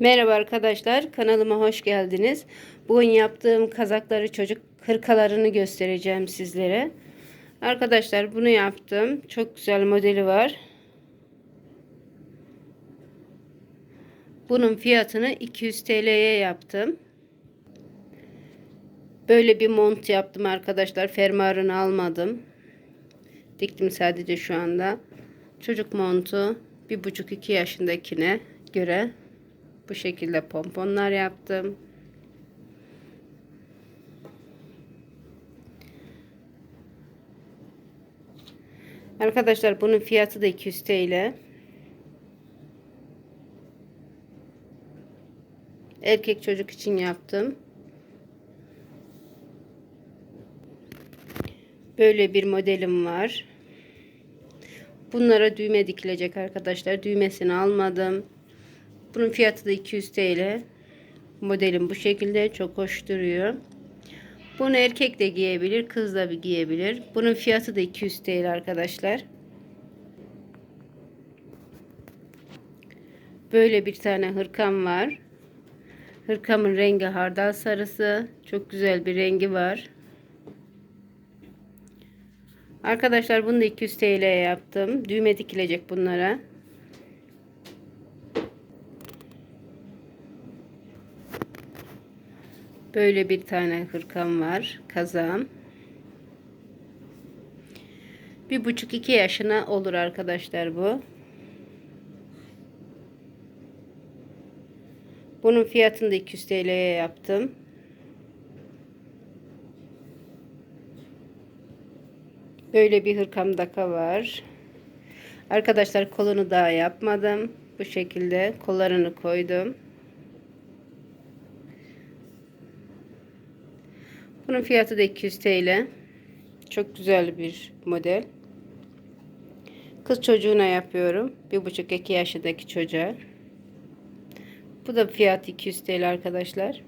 Merhaba arkadaşlar, kanalıma hoş geldiniz. Bugün yaptığım kazakları çocuk hırkalarını göstereceğim sizlere. Arkadaşlar bunu yaptım. Çok güzel modeli var. Bunun fiyatını 200 TL'ye yaptım. Böyle bir mont yaptım arkadaşlar. Fermuarını almadım. Diktim sadece şu anda. Çocuk montu 1,5-2 yaşındakine göre bu şekilde pomponlar yaptım. Arkadaşlar bunun fiyatı da 200 TL. Erkek çocuk için yaptım. Böyle bir modelim var. Bunlara düğme dikilecek arkadaşlar. Düğmesini almadım. Bunun fiyatı da 200 TL. Modelim bu şekilde çok hoş duruyor. Bunu erkek de giyebilir, kız da bir giyebilir. Bunun fiyatı da 200 TL arkadaşlar. Böyle bir tane hırkam var. Hırkamın rengi hardal sarısı. Çok güzel bir rengi var. Arkadaşlar bunu da 200 TL yaptım. Düğme dikilecek bunlara. Böyle bir tane hırkam var. Kazağım. Bir buçuk iki yaşına olur arkadaşlar bu. Bunun fiyatını da 200 TL'ye yaptım. Böyle bir hırkam daka var. Arkadaşlar kolunu daha yapmadım. Bu şekilde kollarını koydum. Bunun fiyatı da 200 TL. Çok güzel bir model. Kız çocuğuna yapıyorum. 1,5-2 yaşındaki çocuğa. Bu da fiyat 200 TL arkadaşlar.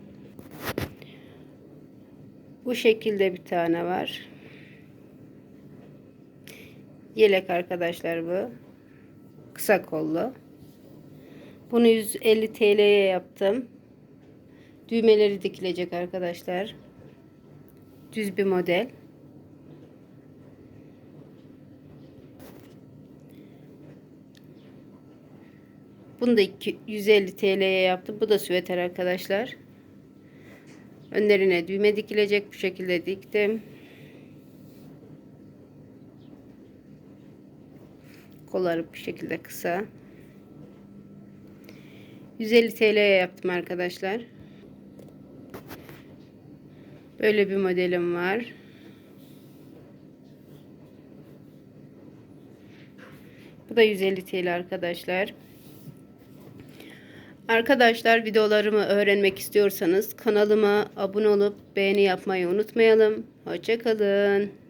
Bu şekilde bir tane var. Yelek arkadaşlar bu. Kısa kollu. Bunu 150 TL'ye yaptım. Düğmeleri dikilecek arkadaşlar. Düz bir model. Bunu da 150 TL'ye yaptım. Bu da süveter arkadaşlar. Önlerine düğme dikilecek. Bu şekilde diktim. Kolları bu şekilde kısa. 150 TL'ye yaptım arkadaşlar. Böyle bir modelim var. Bu da 150 TL arkadaşlar. Arkadaşlar videolarımı öğrenmek istiyorsanız kanalıma abone olup beğeni yapmayı unutmayalım. Hoşçakalın.